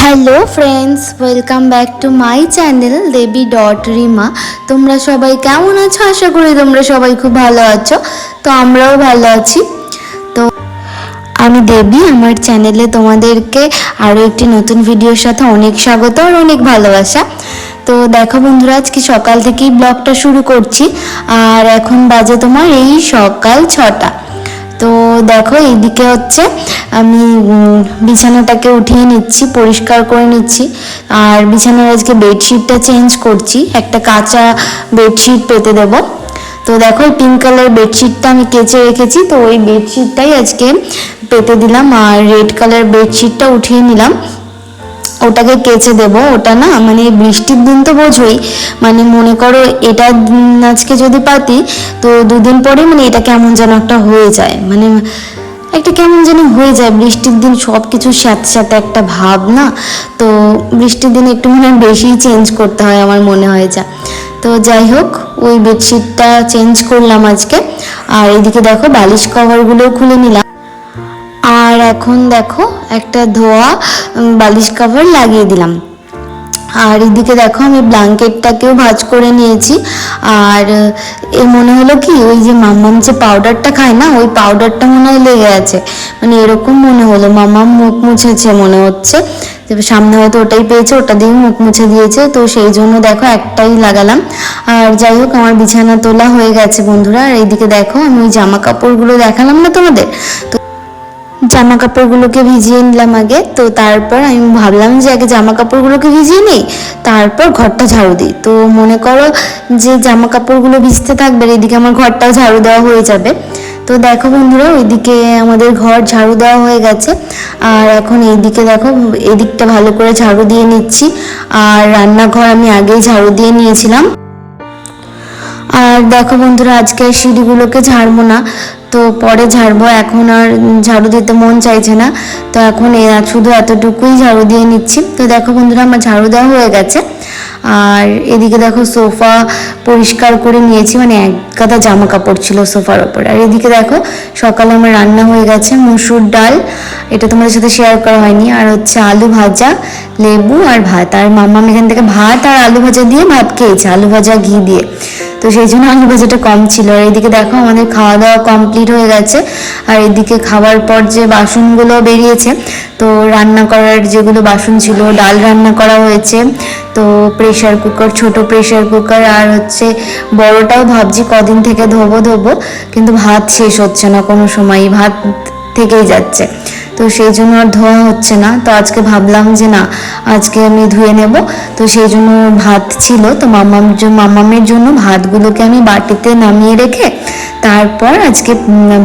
Hello friends welcome back to my channel Debi dot Rima তোমরা সবাই কেমন আছো? আশা করি তোমরা সবাই খুব ভালো আছো। তো আমরাও ভালো আছি। তো আমি দেবী, আমার চ্যানেলে তোমাদেরকে আরও একটি নতুন ভিডিওর সাথে অনেক স্বাগত আর অনেক ভালোবাসা। তো দেখো বন্ধুরা, আজকে সকাল থেকেই ব্লগটা শুরু করছি। আর এখন বাজে তোমার এই সকাল ছটা। তো দেখো, এইদিকে হচ্ছে আমি বিছানাটাকে উঠিয়ে নিচ্ছি, পরিষ্কার করে নিচ্ছি। আর বিছানার আজকে বেডশিটটা চেঞ্জ করছি। একটা কাঁচা বেডশিট পেতে দেব। তো দেখো, এই পিঙ্ক কালার বেডশিটটা আমি কেচে রেখেছি। তো ওই বেডশিটটাই আজকে পেতে দিলাম। আর রেড কালার বেডশিটটা উঠিয়ে নিলাম। ওটাকে কেচে দেব, ওটা না মানে বৃষ্টির দিন তো বোঝোই। মানে মনে করো এটা আজকে যদি পাতি, তো দুদিন পরে মানে এটা কেমন যেন একটা হয়ে যায়। মানে একটা কেমন যেন হয়ে যায়, বৃষ্টির দিন সব কিছু সাথে সাথে একটা ভাব না? তো বৃষ্টির দিন একটু মনে বেশিই চেঞ্জ করতে হয় আমার মনে হয় যা। তো যাই হোক, ওই বেডশিটটা চেঞ্জ করলাম আজকে। আর এদিকে দেখো বালিশ কভারগুলোও খুলে নিলাম। আর এখন দেখো একটা ধোয়া বালিশ কভার লাগিয়ে দিলাম। আর এদিকে দেখো আমি ব্ল্যাঙ্কেটটাকেও ভাজ করে নিয়েছি। আর, এ মনে হলো কি, ওই যে মাম্মাম যে পাউডারটা খায় না, ওই পাউডারটা মনে হয় লেগে আছে। মানে এরকম মনে হলো, মাম্মাম মুখ মুছেছে মনে হচ্ছে। সামনে হয়তো ওটাই পেয়েছে, ওটা দিয়ে মুখ মুছে দিয়েছে। তো সেই জন্য দেখো একটাই লাগালাম। আর যাই হোক, আমার বিছানা তোলা হয়ে গেছে বন্ধুরা। আর এইদিকে দেখো আমি ওই জামা কাপড়গুলো দেখালাম না তোমাদের? তো জামা কাপড়গুলোকে ভিজিয়ে নিলাম আগে। তো তারপর আমি ভাবলাম যে আগে জামা কাপড়গুলোকে ভিজিয়ে নিই, তারপর ঘরটা ঝাড়ু দিই। তো মনে করো যে জামা কাপড়গুলো ভিজতে থাকবে এদিকে আমার ঘরটাও ঝাড়ু দেওয়া হয়ে যাবে। তো দেখো বন্ধুরা, ওইদিকে আমাদের ঘর ঝাড়ু দেওয়া হয়ে গেছে। আর এখন এইদিকে দেখো, এদিকটা ভালো করে ঝাড়ু দিয়ে নিচ্ছি। আর রান্নাঘর আমি আগেই ঝাড়ু দিয়ে নিয়েছিলাম। আর দেখো বন্ধুরা আজকে সিঁড়িগুলোকে ঝাড়বো না। তো পরে ঝাড়বো, এখন আর ঝাড়ু দিতে মন চাইছে না। তো এখন শুধু এতটুকুই ঝাড়ু দিয়ে নিচ্ছি। তো দেখো বন্ধুরা, আমার ঝাড়ু দেওয়া হয়ে গেছে। আর এদিকে দেখো সোফা পরিষ্কার করে নিয়েছি মানে এক গাদা জামা কাপড় ছিল সোফার ওপর। আর এদিকে দেখো, সকালে আমার রান্না হয়ে গেছে মুসুর ডাল। এটা তোমাদের সাথে শেয়ার করা হয়নি। আর হচ্ছে আলু ভাজা, লেবু আর ভাত। আর মাম্মাম এখান থেকে ভাত আর আলু ভাজা দিয়ে ভাত খেয়েছে, আলু ভাজা ঘি দিয়ে। তো সেই জন্য আলু ভাজাটা কম ছিল। আর এদিকে দেখো, আমাদের খাওয়া দাওয়া কমপ্লিট হয়ে গেছে। আর এদিকে খাওয়ার পর যে বাসনগুলো বেরিয়েছে, তো রান্না করার যেগুলো বাসন ছিল, ডাল রান্না করা হয়েছে। তো প্রেশার কুকার ছোট প্রেশার কুকার আর হচ্ছে বড়টাও ভাবছি কদিন থেকে ধোবো ধোবো, কিন্তু ভাত শেষ হচ্ছে না, কোনো সময় ভাত থেকেই যাচ্ছে। তো সেই জন্য আর ধোয়া হচ্ছে না। তো আজকে ভাবলাম যে না, আজকে আমি ধুয়ে নেব। তো সেই জন্য ভাত ছিল। তো মাম্মাম মামামের জন্য ভাতগুলোকে আমি বাটিতে নামিয়ে রেখে তারপর আজকে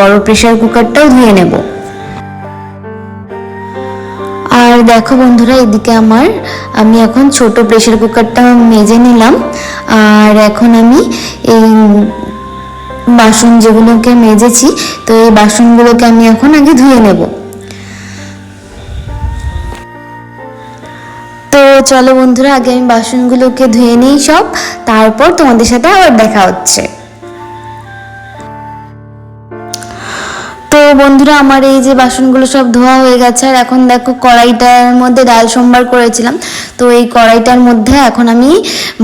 বড় প্রেশার কুকারটাও ধুয়ে নেব। আর দেখো বন্ধুরা, এদিকে আমার, আমি এখন ছোট প্রেশার কুকারটা মেজে নিলাম। আর এখন আমি এই বাসন যেগুলোকে মেজেছি, তো এই বাসনগুলোকে আমি এখন আগে ধুয়ে নেব। চলো বন্ধুরা আগে আমি বাসনগুলোকে ধুয়ে নিই সব তারপর তোমাদের সাথে আবার দেখা হচ্ছে। তো বন্ধুরা, আমার এই যে বাসনগুলো সব ধোয়া হয়ে গেছে, আর এখন দেখো কড়াইটার মধ্যে ডাল সোমবার করেছিলাম। তো এই কড়াইটার মধ্যে এখন আমি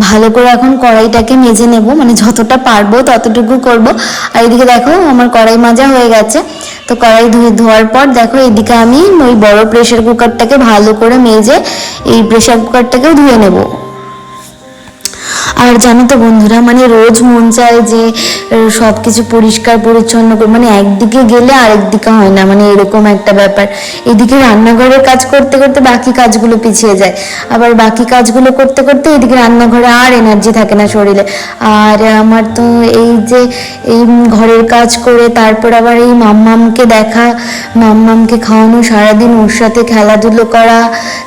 ভালো করে এখন কড়াইটাকে মেজে নেব মানে যতটা পারব ততটুকু করব। আর এদিকে দেখো, আমার কড়াই মাজা হয়ে গেছে। তো কড়াই ধুয়ে ধোয়ার পর দেখো, এদিকে আমি ওই বড় প্রেশার কুকারটাকে ভালো করে মেজে এই প্রেশার কুকারটাকেও ধুয়ে নেব। আর জানো তো বন্ধুরা মানে রোজ মন চায় যে সব কিছু পরিষ্কার, পরিচ্ছন্ন করে মানে একদিকে গেলে আরেকদিকে হয় না মানে এরকম একটা ব্যাপার। এদিকে রান্নাঘরের কাজ করতে করতে বাকি কাজগুলো পিছিয়ে যায়। আবার বাকি কাজগুলো করতে করতে এদিকে রান্নাঘরে আর এনার্জি থাকে না শরীরে। আর আমার তো এই যে, এই ঘরের কাজ করে, তারপর আবার এই মাম্মামকে দেখা, মাম্মামকে খাওয়ানো, সারাদিন ওর সাথে খেলাধুলো করা,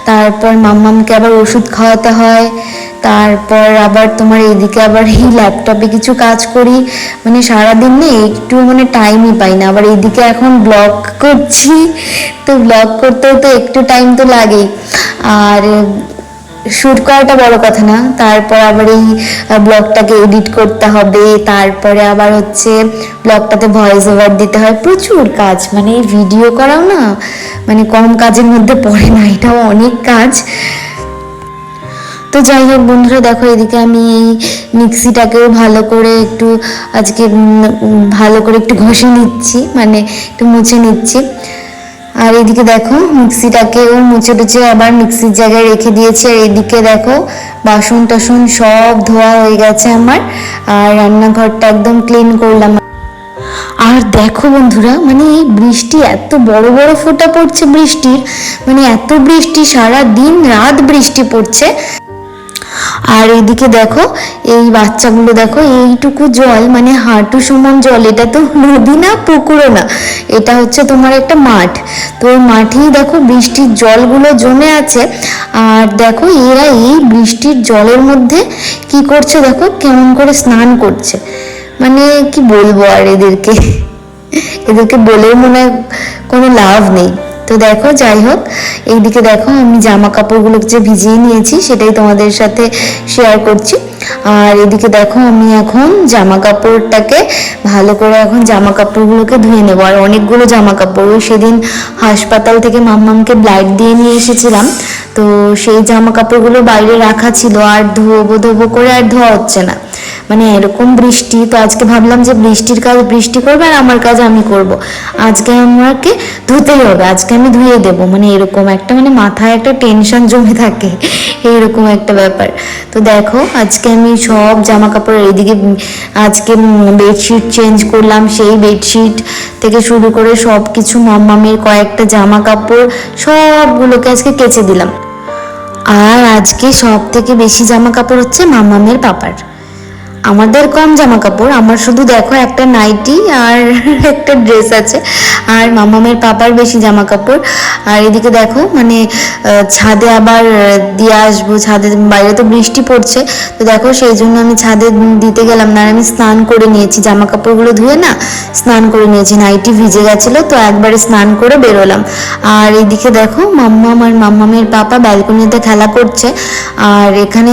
তারপর মাম্মামকে আবার ওষুধ খাওয়াতে হয়। তারপর আবার তোমার এদিকে আবার এই ল্যাপটপে কিছু কাজ করি। মানে সারাদিন না একটু মানে টাইমই পাই না। আবার এদিকে এখন ব্লগ করছি। তো ব্লগ করতেও তো একটু টাইম তো লাগেই। আর শ্যুট করাটা বড় কথা না। তারপর আবার এই ব্লগটাকে এডিট করতে হবে। তারপরে আবার হচ্ছে ব্লগটাতে ভয়েস ওভার দিতে হয়। প্রচুর কাজ। মানে ভিডিও করাও না মানে কম কাজের মধ্যে পড়ে না। এটাও অনেক কাজ। তো যাই হোক বন্ধুরা, দেখো এদিকে আমি এই মিক্সিটাকেও ভালো করে একটু আজকে ভালো করে একটু ঘষে নিচ্ছি মানে একটু মুছে নিচ্ছি। আর এদিকে দেখো মিক্সিটাকেও মুছে টুছে আবার মিক্সির জায়গায় রেখে দিয়েছি। আর এদিকে দেখো বাসন টাসন সব ধোয়া হয়ে গেছে আমার, আর রান্নাঘরটা একদম ক্লিন করলাম। আর দেখো বন্ধুরা মানে এই বৃষ্টি এত বড় বড় ফোঁটা পড়ছে বৃষ্টির মানে এত বৃষ্টি সারা দিন রাত বৃষ্টি পড়ছে। আর এদিকে দেখো, এই বাচ্চাগুলো দেখো, এইটুকু জল মানে হাঁটু সমান জল, এটা তো নদী না, পুকুরও না, এটা হচ্ছে তোমার একটা মাঠ। তো ওই মাঠেই দেখো বৃষ্টির জলগুলো জমে আছে, আর দেখো এরা এই বৃষ্টির জলের মধ্যে কি করছে দেখো, কেমন করে স্নান করছে। মানে কি বলব আর এদেরকে? এদেরকে বলেও মনে হয় কোনো লাভ নেই। তো দেখো যাই হোক এইদিকে দেখো, আমি জামা কাপড়গুলো যে ভিজিয়ে নিয়েছি, সেটাই তোমাদের সাথে শেয়ার করছি। আর এদিকে দেখো, আমি এখন জামা কাপড়টাকে ভালো করে এখন জামা কাপড়গুলোকে ধুয়ে নেব। আর অনেকগুলো জামা কাপড় ওই সেদিন হাসপাতাল থেকে মাম্মামকে ব্লাইট দিয়ে নিয়ে এসেছিলাম। তো সেই জামা কাপড়গুলো বাইরে রাখা ছিল, আর ধোবো ধোবো করে আর ধোয়া হচ্ছে না। মানে এরকম বৃষ্টি, তো আজকে ভাবলাম যে বৃষ্টির কাজ বৃষ্টি করবে আর আমার কাজ আমি করব। আজকে আমাকে ধুতেই হবে, আজকে আমি ধুয়ে দেবো। মানে এরকম একটা মানে মাথায় একটা টেনশন জমে থাকে এইরকম একটা ব্যাপার। তো দেখো, আজকে আমি সব জামা কাপড় এইদিকে আজকে বেডশিট চেঞ্জ করলাম, সেই বেডশিট থেকে শুরু করে সব কিছু মাম্মামের কয়েকটা জামা কাপড় সবগুলোকে আজকে কেচে দিলাম। আর আজকে সব থেকে বেশি জামা কাপড় হচ্ছে মামামের পাপার। আমাদের কম জামা কাপড় আমার শুধু দেখো একটা নাইটি আর একটা ড্রেস আছে। আর মামামের পাপার বেশি জামা কাপড় আর এদিকে দেখো মানে ছাদে আবার দিয়ে আসব। ছাদে বাইরে তো বৃষ্টি পড়ছে। তো দেখো, সেই জন্য আমি ছাদে দিতে গেলাম না। আর আমি স্নান করে নিয়েছি। জামা কাপড়গুলো ধুয়ে না, স্নান করে নিয়েছি। নাইটি ভিজে গেছিল, তো একবারে স্নান করে বেরোলাম। আর এদিকে দেখো, মাম্মাম আর মাম্মামের পাপা ব্যালকনিতে খেলা করছে। আর এখানে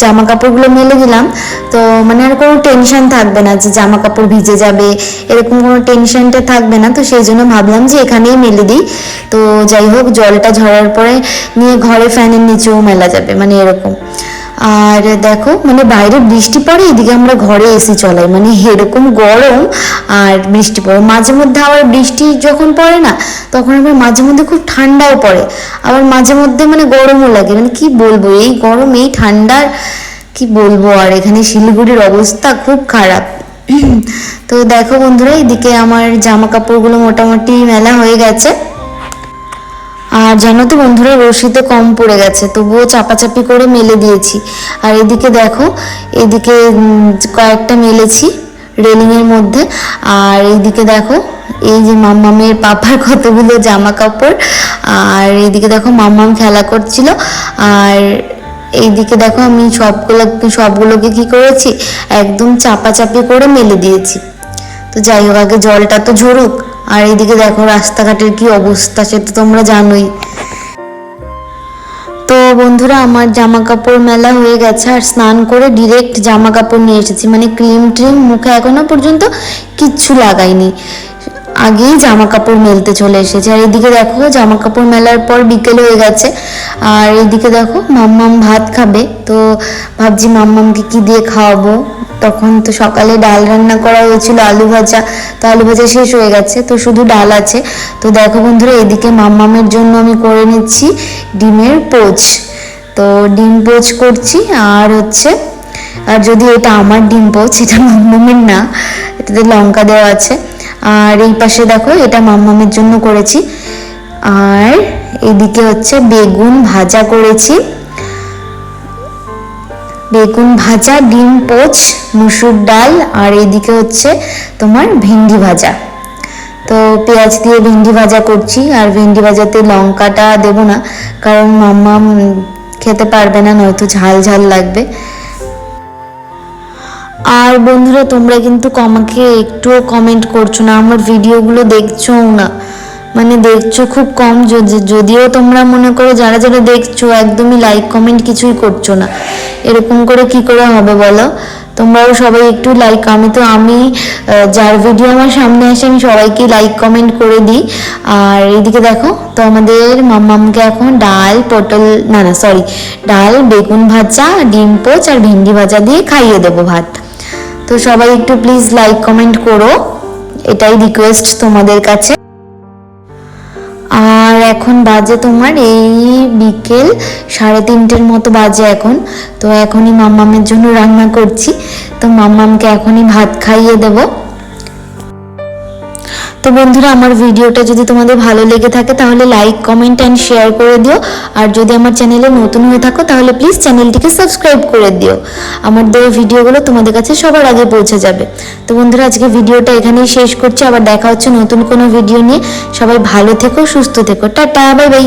জামা কাপড়গুলো মেলে দিলাম। তো মানে আর কোনো টেনশন থাকবে না যে জামা কাপড় ভিজে যাবে, এরকম কোনো টেনশনটা থাকবে না। তো সেই জন্য ভাবলাম যে এখানেই মেলে দিই। তো যাই হোক, জলটা ঝরার পরে নিয়ে ঘরে ফ্যানের নিচেও মেলা যাবে মানে এরকম। আর দেখো মানে বাইরে বৃষ্টি পড়ে, এদিকে আমরা ঘরে এসি চলাই। মানে এরকম গরম আর বৃষ্টি পড়ে। মাঝে মধ্যে আবার বৃষ্টি যখন পড়ে না, তখন আবার মাঝে মধ্যে খুব ঠান্ডাও পড়ে। আবার মাঝে মধ্যে মানে গরমও লাগে। মানে কি বলব, এই গরম, এই ঠান্ডার কি বলব আর? এখানে শিলিগুড়ির অবস্থা খুব খারাপ। তো দেখো বন্ধুরা, এদিকে আমার জামা কাপড়গুলো মোটামুটি মেলা হয়ে গেছে। আর জানো তো বন্ধুরা রশিতে কম পড়ে গেছে, তবুও চাপাচাপি করে মেলে দিয়েছি। আর এদিকে দেখো, এদিকে কয়েকটা মেলেছি রেলিংয়ের মধ্যে। আর এইদিকে দেখো, এই যে মাম্মামের পাপার কতগুলো জামা কাপড় আর এইদিকে দেখো, মাম্মাম খেলা করছিল। আর এইদিকে দেখো, আমি সবগুলো, সবগুলোকে কি করেছি, একদম চাপাচাপি করে মেলে দিয়েছি। তো যাই হোক, আগে জলটা তো ঝরুক আর এইদিকে দেখো রাস্তাঘাটের কি অবস্থা, সে তো তোমরা জানোই। তো বন্ধুরা, আমার জামা কাপড় মেলা হয়ে গেছে, আর স্নান করে ডিরেক্ট জামা কাপড় নিয়ে এসেছি। মানে ক্রিম ট্রিম মুখে এখনও পর্যন্ত কিচ্ছু লাগাইনি। আগেই জামা কাপড় মেলতে চলে এসেছে। আর এদিকে দেখো জামা কাপড় মেলার পর বিকেল হয়ে গেছে। আর এদিকে দেখো, মাম্মাম ভাত খাবে। তো ভাবছি মাম্মামকে কি দিয়ে খাওয়াবো? তখন তো সকালে ডাল রান্না করা হয়েছিল আলু ভাজা। তো আলু ভাজা শেষ হয়ে গেছে, তো শুধু ডাল আছে। তো দেখো বন্ধুরা, এদিকে মাম্মামের জন্য আমি করে নিচ্ছি ডিমের পোচ। তো ডিম পোচ করছি, আর হচ্ছে, আর যদি এটা আমার ডিম পোচ, এটা মাম্মামের না, এটাতে লঙ্কা দেওয়া আছে। আর এই পাশে দেখো, এটা মাম্মামের জন্য করেছি। আর এদিকে হচ্ছে বেগুন ভাজা করেছি। বেগুন ভাজা, ডিম, পোচ, মুসুর ডাল, আর এইদিকে হচ্ছে তোমার ভেন্ডি ভাজা। তো পেঁয়াজ দিয়ে ভেন্ডি ভাজা করছি, আর ভেন্ডি ভাজাতে লঙ্কাটা দেবো না, কারণ মাম্মা খেতে পারবে না, নয়তো ঝাল ঝাল লাগবে। আর বন্ধুরা, তোমরা কিন্তু আমাকে একটুও কমেন্ট করছ না, আমার ভিডিওগুলো দেখছোও না। মানে দেখছ খুব কম, যদি- যদিও তোমরা মনে করো যারা যারা দেখছ, একদমই লাইক কমেন্ট কিছুই করছ না। এরকম করে কি করে হবে বলো? তোমরাও সবাই একটু লাইক আমি তো, আমি যার ভিডিও আমার সামনে আসে, আমি সবাইকে লাইক কমেন্ট করে দিই। আর এদিকে দেখো, তো আমাদের মাম্মামকে এখন ডাল, পটল, না না সরি ডাল, বেগুন ভাজা, ডিম পোচ আর ভেন্ডি ভাজা দিয়ে খাইয়ে দেবো ভাত। তো সবাই একটু প্লিজ লাইক কমেন্ট করো। এটাই রিকোয়েস্ট তোমাদের কাছে। আর এখন বাজে তোমার এই বিকেল সাড়ে তিনটের মতো বাজে এখন। তো এখনই মাম্মামের জন্য রান্না করছি। তো মাম্মামকে এখনই ভাত খাইয়ে দেবো। তো বন্ধুরা, আমার ভিডিওটা যদি তোমাদের ভালো লেগে থাকে, তাহলে লাইক কমেন্ট অ্যান্ড শেয়ার করে দিও। আর যদি আমার চ্যানেলে নতুন হয়ে থাকো, তাহলে প্লিজ চ্যানেলটিকে সাবস্ক্রাইব করে দিও। আমার দেওয়া ভিডিওগুলো তোমাদের কাছে সবার আগে পৌঁছে যাবে। তো বন্ধুরা, আজকে ভিডিওটা এখানেই শেষ করছি। আবার দেখা হচ্ছে নতুন কোনো ভিডিও নিয়ে। সবাই ভালো থেকো, সুস্থ থেকো। Tata bye bye